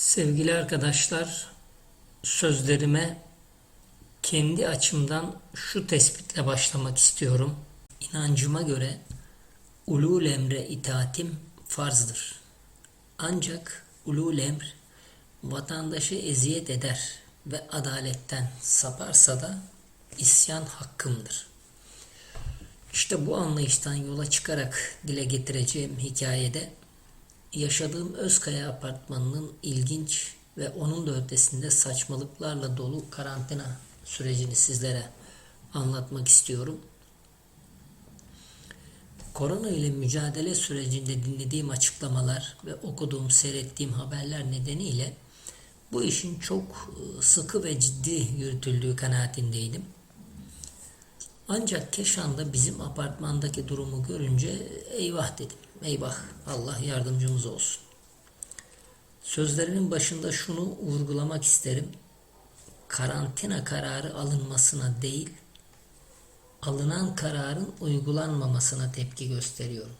Sevgili arkadaşlar, sözlerime kendi açımdan şu tespitle başlamak istiyorum. İnancıma göre ulul emre itaatim farzdır. Ancak ulul emr vatandaşı eziyet eder ve adaletten saparsa da isyan hakkımdır. İşte bu anlayıştan yola çıkarak dile getireceğim hikayede yaşadığım Özkaya apartmanının ilginç ve onun da ötesinde saçmalıklarla dolu karantina sürecini sizlere anlatmak istiyorum. Korona ile mücadele sürecinde dinlediğim açıklamalar ve okuduğum, seyrettiğim haberler nedeniyle bu işin çok e, sıkı ve ciddi yürütüldüğü kanaatindeydim. Ancak Keşan'da bizim apartmandaki durumu görünce eyvah dedim. Eyvah Allah yardımcımız olsun. Sözlerimin başında şunu vurgulamak isterim. Karantina kararı alınmasına değil, alınan kararın uygulanmamasına tepki gösteriyorum.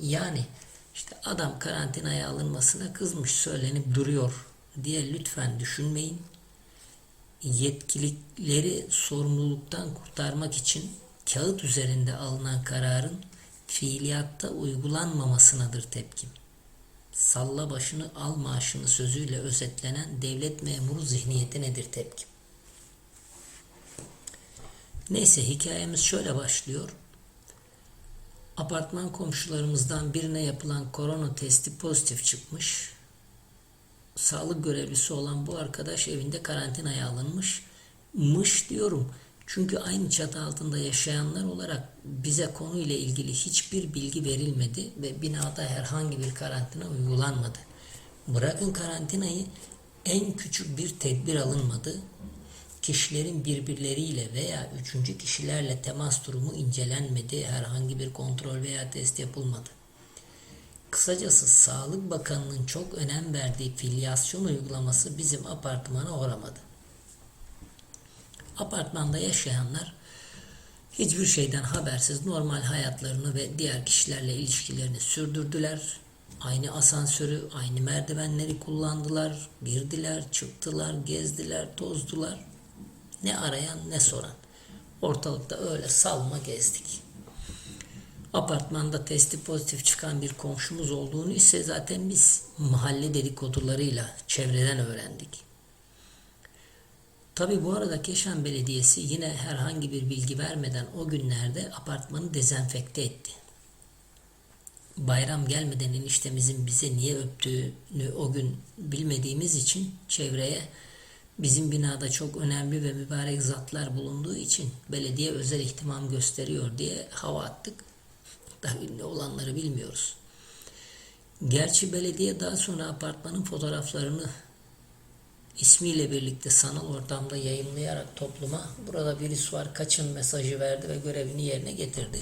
Yani işte adam karantinaya alınmasına kızmış söylenip duruyor diye lütfen düşünmeyin. Yetkilileri sorumluluktan kurtarmak için kağıt üzerinde alınan kararın fiiliyatta uygulanmamasınadır tepkim. Salla başını al maaşını sözüyle özetlenen devlet memuru zihniyeti nedir tepkim? Neyse hikayemiz şöyle başlıyor. Apartman komşularımızdan birine yapılan korona testi pozitif çıkmış. Sağlık görevlisi olan bu arkadaş evinde karantinaya alınmış. Mış diyorum. Çünkü aynı çatı altında yaşayanlar olarak bize konuyla ilgili hiçbir bilgi verilmedi ve binada herhangi bir karantina uygulanmadı. Bırakın karantinayı en küçük bir tedbir alınmadı. Kişilerin birbirleriyle veya üçüncü kişilerle temas durumu incelenmedi. Herhangi bir kontrol veya test yapılmadı. Kısacası Sağlık Bakanı'nın çok önem verdiği filyasyon uygulaması bizim apartmana uğramadı. Apartmanda yaşayanlar hiçbir şeyden habersiz normal hayatlarını ve diğer kişilerle ilişkilerini sürdürdüler. Aynı asansörü, aynı merdivenleri kullandılar, girdiler, çıktılar, gezdiler, tozdular. Ne arayan ne soran. Ortalıkta öyle salma gezdik. Apartmanda testi pozitif çıkan bir komşumuz olduğunu ise zaten biz mahalle dedikodularıyla çevreden öğrendik. Tabi bu arada Keşan Belediyesi yine herhangi bir bilgi vermeden o günlerde apartmanı dezenfekte etti. Bayram gelmeden eniştemizin bize niye öptüğünü o gün bilmediğimiz için çevreye bizim binada çok önemli ve mübarek zatlar bulunduğu için belediye özel ihtimam gösteriyor diye hava attık. Tabii ne olanları bilmiyoruz. Gerçi belediye daha sonra apartmanın fotoğraflarını ismiyle birlikte sanal ortamda yayınlayarak topluma burada virüs var kaçın mesajı verdi ve görevini yerine getirdi.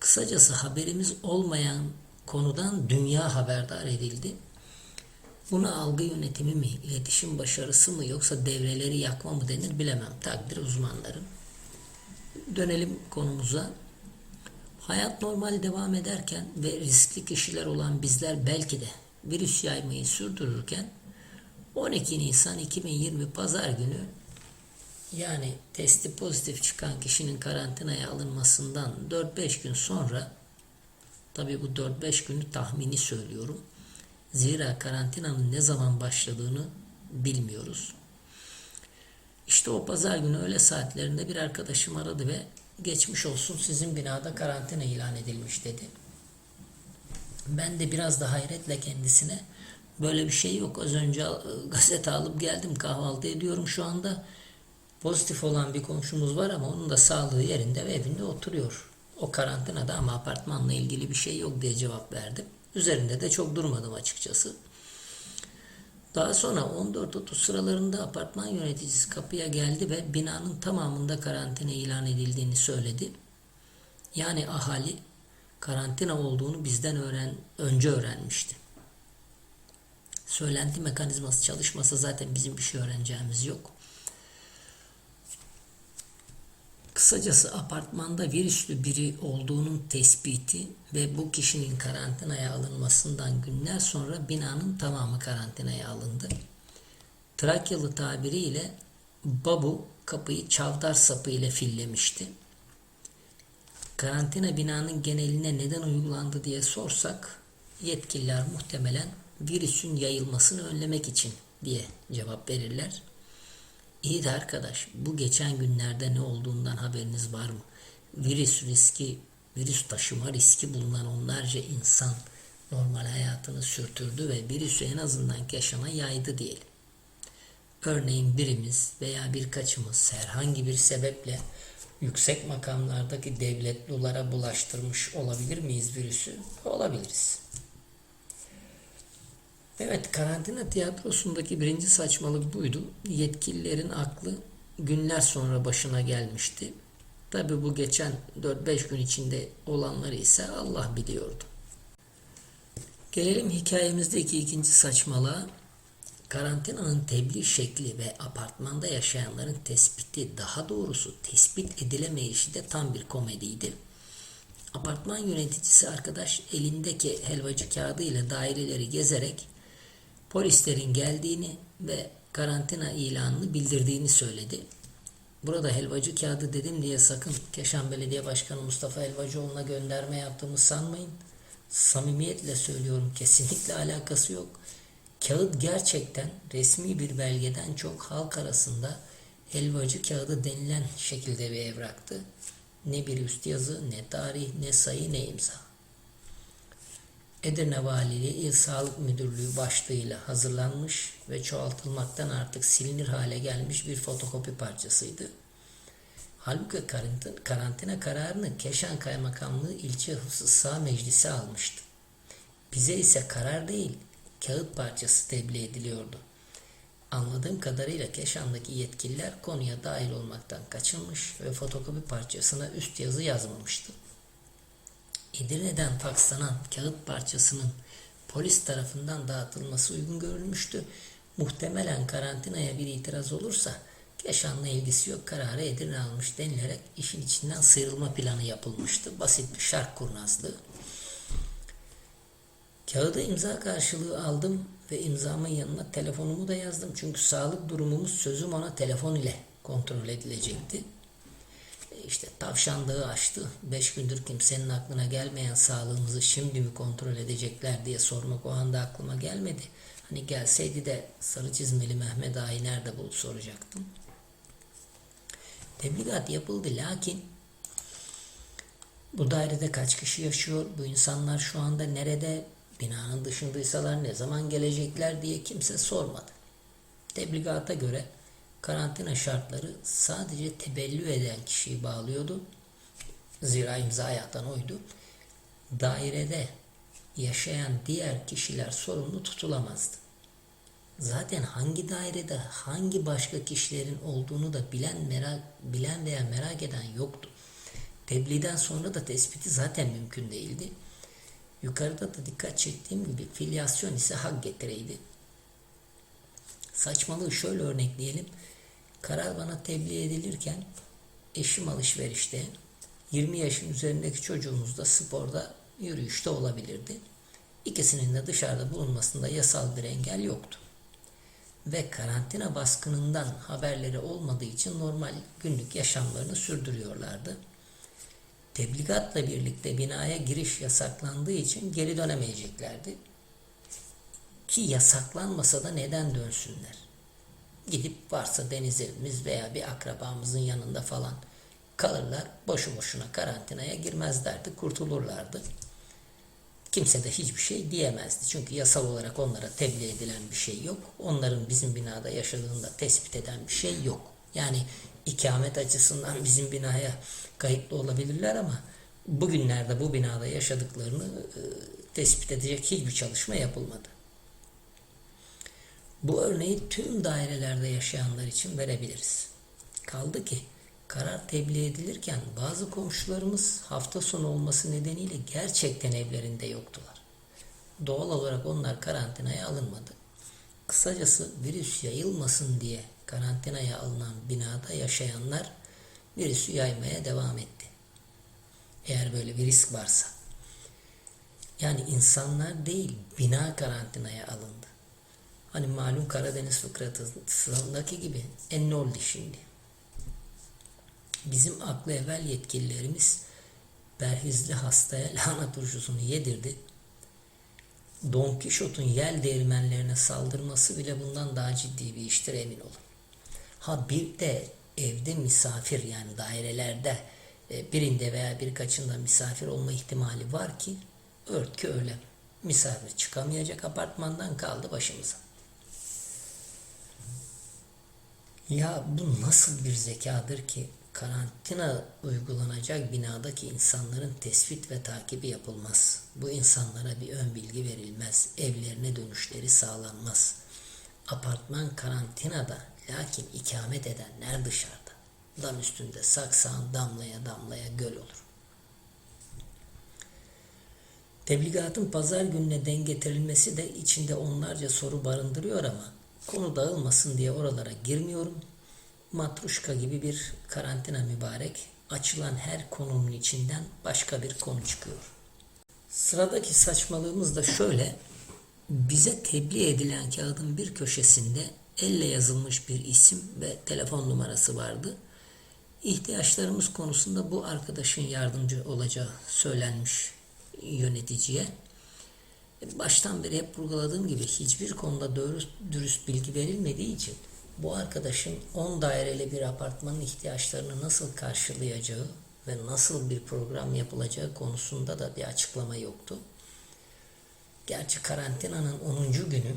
Kısacası haberimiz olmayan konudan dünya haberdar edildi. Buna algı yönetimi mi, iletişim başarısı mı yoksa devreleri yakma mı denir bilemem. Takdir uzmanların. Dönelim konumuza. Hayat normal devam ederken ve riskli kişiler olan bizler belki de virüs yaymayı sürdürürken 12 Nisan 2020 Pazar günü yani testi pozitif çıkan kişinin karantinaya alınmasından 4-5 gün sonra tabi bu 4-5 günü tahmini söylüyorum. Zira karantinanın ne zaman başladığını bilmiyoruz. İşte o pazar günü öğle saatlerinde bir arkadaşım aradı ve geçmiş olsun sizin binada karantina ilan edilmiş dedi. Ben de biraz da hayretle kendisine böyle bir şey yok. Az önce e, gazete alıp geldim kahvaltı ediyorum şu anda. Pozitif olan bir komşumuz var ama onun da sağlığı yerinde ve evinde oturuyor. O karantinada ama apartmanla ilgili bir şey yok diye cevap verdim. Üzerinde de çok durmadım açıkçası. Daha sonra 14.30 sıralarında apartman yöneticisi kapıya geldi ve binanın tamamında karantina ilan edildiğini söyledi. Yani ahali karantina olduğunu bizden öğren önce öğrenmişti. Söylenti mekanizması çalışmasa zaten bizim bir şey öğreneceğimiz yok. Kısacası apartmanda virüslü biri olduğunun tespiti ve bu kişinin karantinaya alınmasından günler sonra binanın tamamı karantinaya alındı. Trakyalı tabiriyle babu kapıyı çavdar sapı ile fillemişti. Karantina binanın geneline neden uygulandı diye sorsak yetkililer muhtemelen virüsün yayılmasını önlemek için diye cevap verirler. İyi de arkadaş bu geçen günlerde ne olduğundan haberiniz var mı? Virüs riski, virüs taşıma riski bulunan onlarca insan normal hayatını sürtürdü ve virüsü en azından Keşan'a yaydı diyelim. Örneğin birimiz veya birkaçımız herhangi bir sebeple yüksek makamlardaki devletlulara bulaştırmış olabilir miyiz virüsü? Olabiliriz. Evet, karantina tiyatrosundaki birinci saçmalık buydu. Yetkililerin aklı günler sonra başına gelmişti. Tabi bu geçen 4-5 gün içinde olanları ise Allah biliyordu. Gelelim hikayemizdeki ikinci saçmalığa. Karantinanın tebliğ şekli ve apartmanda yaşayanların tespiti, daha doğrusu tespit edilemeyişi de tam bir komediydi. Apartman yöneticisi arkadaş elindeki helvacı kağıdı ile daireleri gezerek polislerin geldiğini ve karantina ilanını bildirdiğini söyledi. Burada helvacı kağıdı dedim diye sakın Keşan Belediye Başkanı Mustafa Helvacıoğlu'na gönderme yaptığımı sanmayın. Samimiyetle söylüyorum kesinlikle alakası yok. Kağıt gerçekten resmi bir belgeden çok halk arasında helvacı kağıdı denilen şekilde bir evraktı. Ne bir üst yazı, ne tarih, ne sayı, ne imza. Edirne Valiliği İl Sağlık Müdürlüğü başlığıyla hazırlanmış ve çoğaltılmaktan artık silinir hale gelmiş bir fotokopi parçasıydı. Halbuki karantina kararını Keşan Kaymakamlığı İlçe Hıfzı Sağ Meclisi almıştı. Bize ise karar değil, kağıt parçası tebliğ ediliyordu. Anladığım kadarıyla Keşan'daki yetkililer konuya dahil olmaktan kaçınmış ve fotokopi parçasına üst yazı yazmamıştı. Edirne'den fakslanan kağıt parçasının polis tarafından dağıtılması uygun görülmüştü. Muhtemelen karantinaya bir itiraz olursa Keşan'la ilgisi yok kararı Edirne almış denilerek işin içinden sıyrılma planı yapılmıştı. Basit bir şark kurnazlığı. Kağıdı imza karşılığı aldım ve imzamın yanına telefonumu da yazdım. Çünkü sağlık durumumuz sözüm ona telefon ile kontrol edilecekti. İşte tavşanlığı açtı. Beş gündür kimsenin aklına gelmeyen sağlığımızı şimdi mi kontrol edecekler diye sormak o anda aklıma gelmedi. Hani gelseydi de sarı çizmeli Mehmet Ağa'yı nerede bul soracaktım. Tebligat yapıldı lakin bu dairede kaç kişi yaşıyor? Bu insanlar şu anda nerede? Binanın dışındaysalar ne zaman gelecekler diye kimse sormadı. Tebligata göre karantina şartları sadece tebellü eden kişiyi bağlıyordu. Zira imza atan oydu. Dairede yaşayan diğer kişiler sorumlu tutulamazdı. Zaten hangi dairede hangi başka kişilerin olduğunu da bilen merak bilen veya merak eden yoktu. Tebliğden sonra da tespiti zaten mümkün değildi. Yukarıda da dikkat çektiğim gibi filyasyon ise hak getireydi. Saçmalığı şöyle örnekleyelim. Karar bana tebliğ edilirken eşim alışverişte, 20 yaşın üzerindeki çocuğumuz da sporda, yürüyüşte olabilirdi. İkisinin de dışarıda bulunmasında yasal bir engel yoktu. Ve karantina baskınından haberleri olmadığı için normal günlük yaşamlarını sürdürüyorlardı. Tebligatla birlikte binaya giriş yasaklandığı için geri dönemeyeceklerdi. Ki yasaklanmasa da neden dönsünler? Gidip varsa denizimiz veya bir akrabamızın yanında falan kalırlar. Boşu boşuna karantinaya girmezlerdi, kurtulurlardı. Kimse de hiçbir şey diyemezdi. Çünkü yasal olarak onlara tebliğ edilen bir şey yok. Onların bizim binada yaşadığında tespit eden bir şey yok. Yani ikamet açısından bizim binaya kayıtlı olabilirler ama bugünlerde bu binada yaşadıklarını e, tespit edecek hiçbir çalışma yapılmadı. Bu örneği tüm dairelerde yaşayanlar için verebiliriz. Kaldı ki karar tebliğ edilirken bazı komşularımız hafta sonu olması nedeniyle gerçekten evlerinde yoktular. Doğal olarak onlar karantinaya alınmadı. Kısacası virüs yayılmasın diye karantinaya alınan binada yaşayanlar virüsü yaymaya devam etti. Eğer böyle bir risk varsa. Yani insanlar değil, bina karantinaya alındı. Hani malum Karadeniz fıkratısındaki gibi. E ne oldu şimdi? Bizim aklı evvel yetkililerimiz perhizli hastaya lahana turşusunu yedirdi. Don Kişot'un yel değirmenlerine saldırması bile bundan daha ciddi bir iştir emin olun. Ha bir de evde misafir yani dairelerde e, birinde veya birkaçında misafir olma ihtimali var ki ört ki öyle. Misafir çıkamayacak apartmandan kaldı başımıza. Ya bu nasıl bir zekadır ki karantina uygulanacak binadaki insanların tespit ve takibi yapılmaz. Bu insanlara bir ön bilgi verilmez. Evlerine dönüşleri sağlanmaz. Apartman karantinada lakin ikamet edenler dışarıda. Dam üstünde saksağın damlaya damlaya göl olur. Tebligatın pazar gününe denk getirilmesi de içinde onlarca soru barındırıyor ama konu dağılmasın diye oralara girmiyorum matruşka gibi bir karantina mübarek. Açılan her konunun içinden başka bir konu çıkıyor. Sıradaki saçmalığımız da şöyle. Bize tebliğ edilen kağıdın bir köşesinde elle yazılmış bir isim ve telefon numarası vardı. İhtiyaçlarımız konusunda bu arkadaşın yardımcı olacağı söylenmiş yöneticiye. Baştan beri hep vurguladığım gibi hiçbir konuda doğru dürüst bilgi verilmediği için bu arkadaşın 10 daireli bir apartmanın ihtiyaçlarını nasıl karşılayacağı ve nasıl bir program yapılacağı konusunda da bir açıklama yoktu. Gerçi karantinanın 10. günü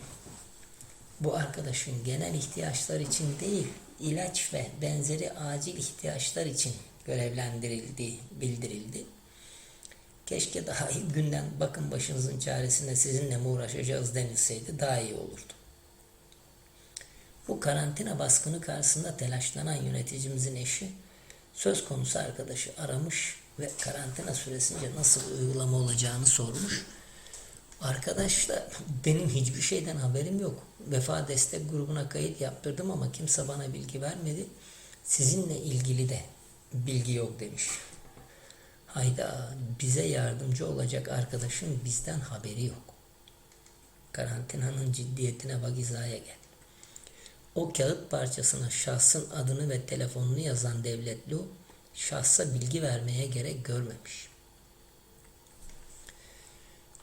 bu arkadaşın genel ihtiyaçlar için değil, ilaç ve benzeri acil ihtiyaçlar için görevlendirildiği bildirildi. Keşke daha ilk günden bakın başınızın çaresine sizinle mi uğraşacağız denilseydi daha iyi olurdu. Bu karantina baskını karşısında telaşlanan yöneticimizin eşi söz konusu arkadaşı aramış ve karantina süresince nasıl uygulama olacağını sormuş. Arkadaş da benim hiçbir şeyden haberim yok. Vefa destek grubuna kayıt yaptırdım ama kimse bana bilgi vermedi. Sizinle ilgili de bilgi yok demiş. Hayda bize yardımcı olacak arkadaşın bizden haberi yok. Karantinanın ciddiyetine bak hizaya gel. O kağıt parçasına şahsın adını ve telefonunu yazan devletlu şahsa bilgi vermeye gerek görmemiş.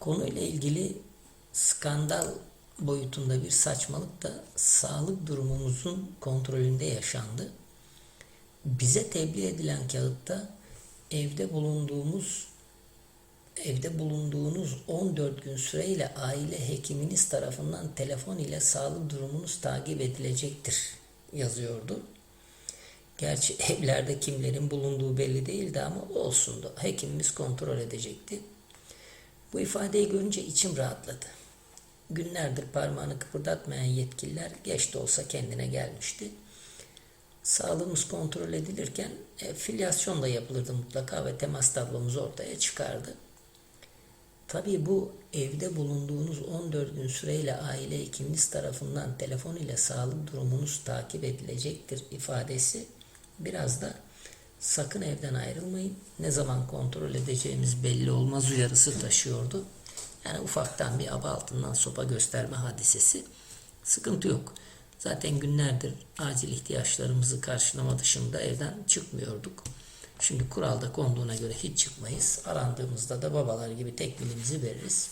Konuyla ilgili skandal boyutunda bir saçmalık da sağlık durumumuzun kontrolünde yaşandı. Bize tebliğ edilen kağıtta evde bulunduğumuz evde bulunduğunuz 14 gün süreyle aile hekiminiz tarafından telefon ile sağlık durumunuz takip edilecektir yazıyordu. Gerçi evlerde kimlerin bulunduğu belli değildi ama olsundu. Hekimimiz kontrol edecekti. Bu ifadeyi görünce içim rahatladı. Günlerdir parmağını kıpırdatmayan yetkililer geç de olsa kendine gelmişti. Sağlığımız kontrol edilirken e, filyasyon da yapılırdı mutlaka ve temas tablomuz ortaya çıkardı. Tabii bu evde bulunduğunuz 14 gün süreyle aile hekiminiz tarafından telefon ile sağlık durumunuz takip edilecektir ifadesi biraz da sakın evden ayrılmayın. Ne zaman kontrol edeceğimiz belli olmaz uyarısı taşıyordu. Yani ufaktan bir aba altından sopa gösterme hadisesi. Sıkıntı yok. Zaten günlerdir acil ihtiyaçlarımızı karşılama dışında evden çıkmıyorduk. Şimdi kuralda konduğuna göre hiç çıkmayız. Arandığımızda da babalar gibi tekbilimizi veririz.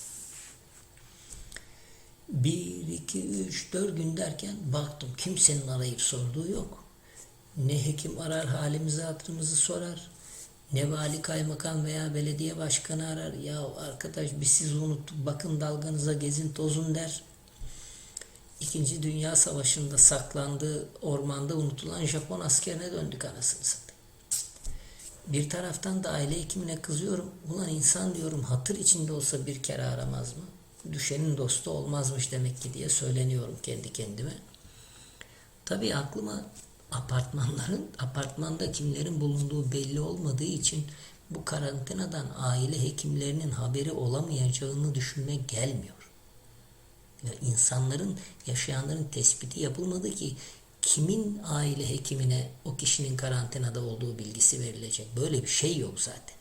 1, 2, 3, 4 gün derken baktım kimsenin arayıp sorduğu yok. Ne hekim arar halimizi hatırımızı sorar. Ne vali kaymakam veya belediye başkanı arar. Ya arkadaş biz sizi unuttuk bakın dalganıza gezin tozun der. İkinci Dünya Savaşı'nda saklandığı ormanda unutulan Japon askerine döndük anasını satayım. Bir taraftan da aile hekimine kızıyorum. Ulan insan diyorum hatır içinde olsa bir kere aramaz mı? Düşenin dostu olmazmış demek ki diye söyleniyorum kendi kendime. Tabii aklıma apartmanların, apartmanda kimlerin bulunduğu belli olmadığı için bu karantinadan aile hekimlerinin haberi olamayacağını düşünmek gelmiyor. Ya insanların, yaşayanların tespiti yapılmadı ki kimin aile hekimine o kişinin karantinada olduğu bilgisi verilecek? Böyle bir şey yok zaten.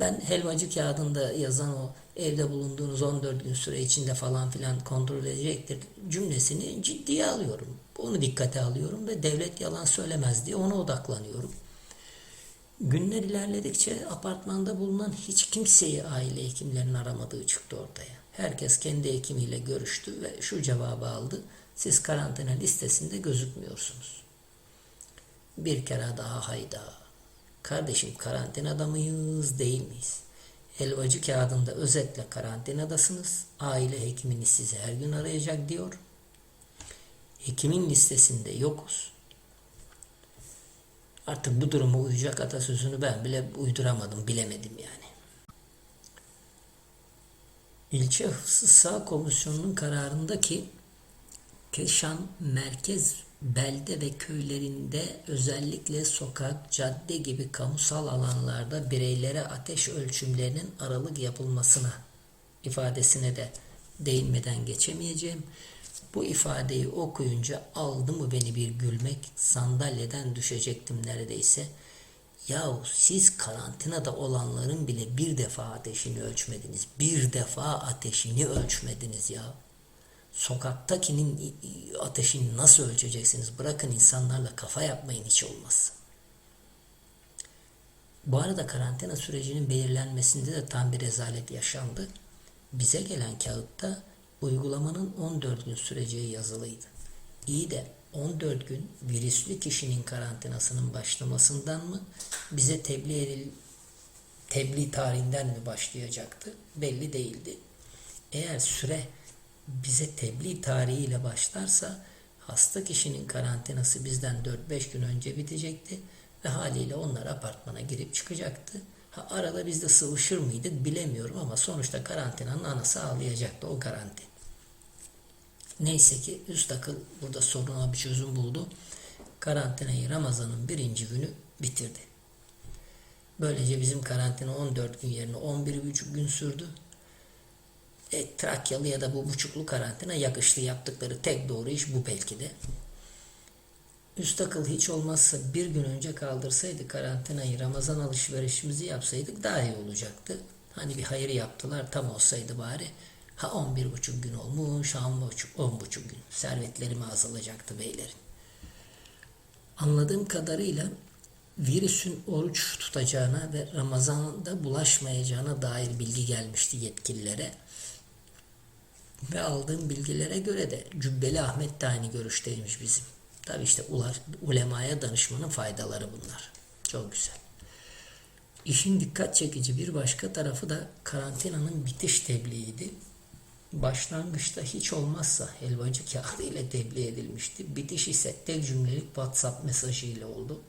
Ben helvacı kağıdında yazan o evde bulunduğunuz 14 gün süre içinde falan filan kontrol edecektir cümlesini ciddiye alıyorum. Onu dikkate alıyorum ve devlet yalan söylemez diye ona odaklanıyorum. Günler ilerledikçe apartmanda bulunan hiç kimseyi aile hekimlerinin aramadığı çıktı ortaya. Herkes kendi hekimiyle görüştü ve şu cevabı aldı. Siz karantina listesinde gözükmüyorsunuz. Bir kere daha hayda. Kardeşim karantinada mıyız değil miyiz? Helvacı kağıdında özetle karantinadasınız. Aile hekiminiz sizi her gün arayacak diyor. Hekimin listesinde yokuz. Artık bu duruma uyacak atasözünü ben bile uyduramadım, bilemedim yani. İlçe Hıfzı Sağ Komisyonu'nun kararında ki Keşan merkez belde ve köylerinde özellikle sokak, cadde gibi kamusal alanlarda bireylere ateş ölçümlerinin aralık yapılmasına ifadesine de değinmeden geçemeyeceğim. Bu ifadeyi okuyunca aldı mı beni bir gülmek, sandalyeden düşecektim neredeyse. Yahu siz karantinada olanların bile bir defa ateşini ölçmediniz. Bir defa ateşini ölçmediniz ya. Sokaktakinin ateşini nasıl ölçeceksiniz? Bırakın insanlarla kafa yapmayın hiç olmazsa. Bu arada karantina sürecinin belirlenmesinde de tam bir rezalet yaşandı. Bize gelen kağıtta uygulamanın 14 gün süreceği yazılıydı. İyi de 14 gün virüslü kişinin karantinasının başlamasından mı bize tebliğ edil tebliğ tarihinden mi başlayacaktı belli değildi. Eğer süre bize tebliğ tarihiyle başlarsa hasta kişinin karantinası bizden 4-5 gün önce bitecekti ve haliyle onlar apartmana girip çıkacaktı. Ha, arada biz de sıvışır mıydık bilemiyorum ama sonuçta karantinanın anası ağlayacaktı o garanti. Neyse ki üst akıl burada soruna bir çözüm buldu. Karantinayı Ramazan'ın birinci günü bitirdi. Böylece bizim karantina 14 gün yerine 11,5 gün sürdü. E, Trakyalı ya da bu buçuklu karantina yakıştı yaptıkları tek doğru iş bu belki de. Üst akıl hiç olmazsa bir gün önce kaldırsaydı karantinayı Ramazan alışverişimizi yapsaydık daha iyi olacaktı. Hani bir hayır yaptılar tam olsaydı bari. Ha 11 buçuk gün olmuş, ha 10 buçuk, 10 buçuk gün. Servetlerimi azalayacaktı beylerin. Anladığım kadarıyla virüsün oruç tutacağına ve Ramazan'da bulaşmayacağına dair bilgi gelmişti yetkililere. Ve aldığım bilgilere göre de Cübbeli Ahmet de aynı görüşteymiş bizim. Tabi işte ulemaya danışmanın faydaları bunlar. Çok güzel. İşin dikkat çekici bir başka tarafı da karantinanın bitiş tebliğiydi. Başlangıçta hiç olmazsa helvacı kağıdı ile tebliğ edilmişti. Bitiş ise tek cümlelik WhatsApp mesajı ile oldu.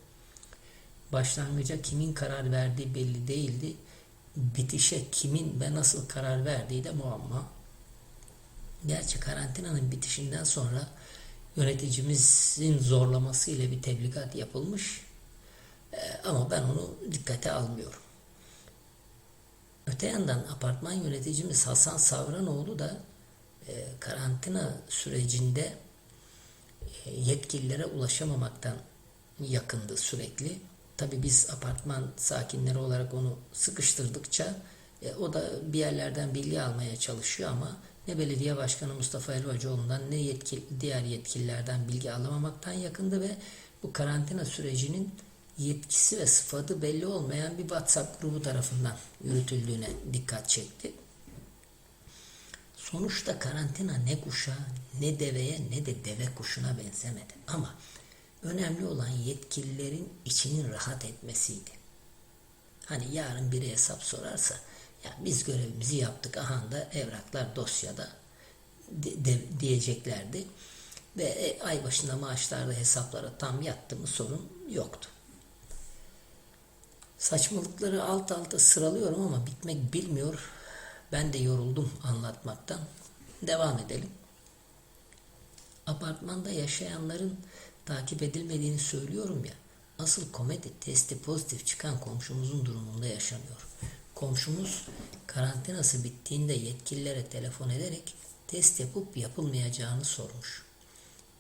Başlangıca kimin karar verdiği belli değildi. Bitişe kimin ve nasıl karar verdiği de muamma. Gerçi karantinanın bitişinden sonra yöneticimizin zorlaması ile bir tebligat yapılmış. Ee, ama ben onu dikkate almıyorum. Öte yandan apartman yöneticimiz Hasan Savranoğlu da e, karantina sürecinde e, yetkililere ulaşamamaktan yakındı sürekli. Tabi biz apartman sakinleri olarak onu sıkıştırdıkça e, o da bir yerlerden bilgi almaya çalışıyor ama ne belediye başkanı Mustafa Elvacıoğlu'ndan ne yetkili, diğer yetkililerden bilgi alamamaktan yakındı ve bu karantina sürecinin yetkisi ve sıfatı belli olmayan bir WhatsApp grubu tarafından yürütüldüğüne dikkat çekti. Sonuçta karantina ne kuşa, ne deveye, ne de deve kuşuna benzemedi. Ama önemli olan yetkililerin içinin rahat etmesiydi. Hani yarın biri hesap sorarsa, ya biz görevimizi yaptık, aha da evraklar dosyada de, de, diyeceklerdi. Ve e, ay başında maaşlarda hesaplara tam yattı mı sorun yoktu. Saçmalıkları alt alta sıralıyorum ama bitmek bilmiyor. Ben de yoruldum anlatmaktan. Devam edelim. Apartmanda yaşayanların takip edilmediğini söylüyorum ya. Asıl komedi testi pozitif çıkan komşumuzun durumunda yaşanıyor. Komşumuz karantinası bittiğinde yetkililere telefon ederek test yapıp yapılmayacağını sormuş.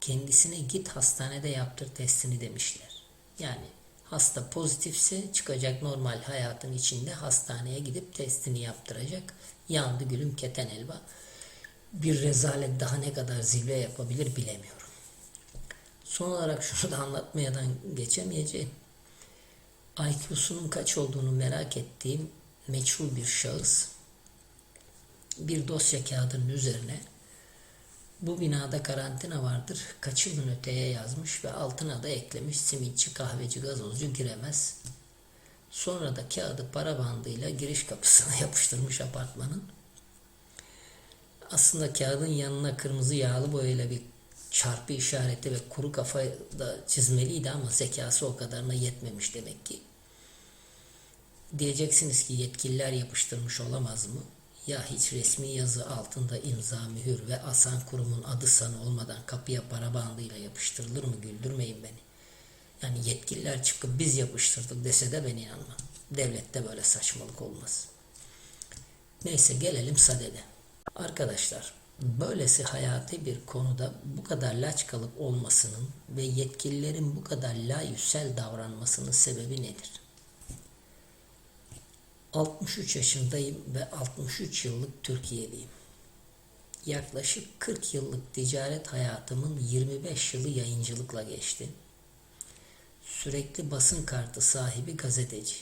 kendisine git hastanede yaptır testini demişler. Yani hasta pozitifse çıkacak normal hayatın içinde hastaneye gidip testini yaptıracak. Yandı gülüm keten elba. Bir rezalet daha ne kadar zirve yapabilir bilemiyorum. Son olarak şunu da anlatmayadan geçemeyeceğim. IQ'sunun kaç olduğunu merak ettiğim meçhul bir şahıs bir dosya kağıdının üzerine bu binada karantina vardır. Kaç yılın öteye yazmış ve altına da eklemiş simitçi, kahveci, gazozcu giremez. Sonra da kağıdı para bandıyla giriş kapısına yapıştırmış apartmanın. Aslında kağıdın yanına kırmızı yağlı boyayla bir çarpı işareti ve kuru kafa da çizmeliydi ama zekası o kadarına yetmemiş demek ki. Diyeceksiniz ki yetkililer yapıştırmış olamaz mı? Ya hiç resmi yazı altında imza mühür ve asan kurumun adı sanı olmadan kapıya para bandıyla yapıştırılır mı güldürmeyin beni. Yani yetkililer çıkıp biz yapıştırdık dese de ben inanmam. Devlette böyle saçmalık olmaz. Neyse gelelim sadede. Arkadaşlar böylesi hayati bir konuda bu kadar laç kalıp olmasının ve yetkililerin bu kadar layüsel davranmasının sebebi nedir? 63 yaşındayım ve 63 yıllık Türkiye'liyim. Yaklaşık 40 yıllık ticaret hayatımın 25 yılı yayıncılıkla geçti. Sürekli basın kartı sahibi gazeteci.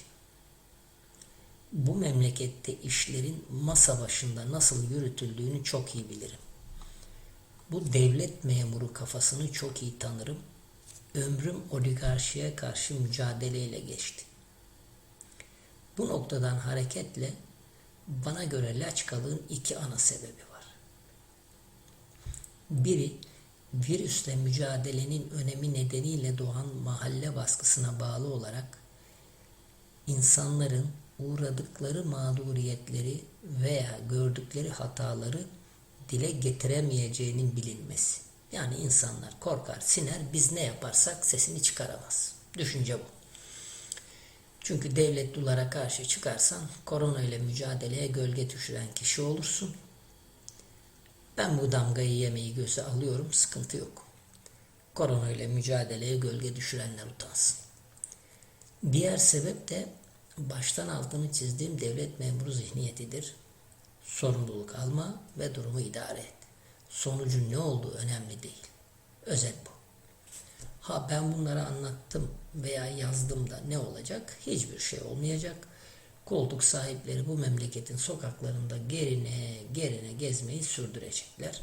Bu memlekette işlerin masa başında nasıl yürütüldüğünü çok iyi bilirim. Bu devlet memuru kafasını çok iyi tanırım. Ömrüm oligarşiye karşı mücadeleyle geçti. Bu noktadan hareketle bana göre laçkalığın iki ana sebebi var. Biri virüsle mücadelenin önemi nedeniyle doğan mahalle baskısına bağlı olarak insanların uğradıkları mağduriyetleri veya gördükleri hataları dile getiremeyeceğinin bilinmesi. Yani insanlar korkar, siner, biz ne yaparsak sesini çıkaramaz. Düşünce bu. Çünkü devlet dolara karşı çıkarsan korona ile mücadeleye gölge düşüren kişi olursun. Ben bu damgayı yemeyi göze alıyorum, sıkıntı yok. Korona ile mücadeleye gölge düşürenler utansın. Diğer sebep de baştan altını çizdiğim devlet memuru zihniyetidir. Sorumluluk alma ve durumu idare et. Sonucun ne olduğu önemli değil. Özet bu. Ha ben bunları anlattım veya yazdım da ne olacak? Hiçbir şey olmayacak. Koltuk sahipleri bu memleketin sokaklarında gerine gerine gezmeyi sürdürecekler.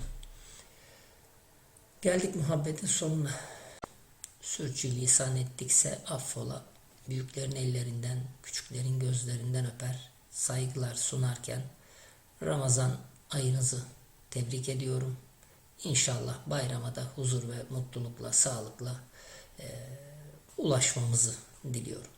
Geldik muhabbetin sonuna. Sürçülisan ettikse affola. Büyüklerin ellerinden, küçüklerin gözlerinden öper. Saygılar sunarken Ramazan ayınızı tebrik ediyorum. İnşallah bayrama da huzur ve mutlulukla, sağlıkla ulaşmamızı diliyorum.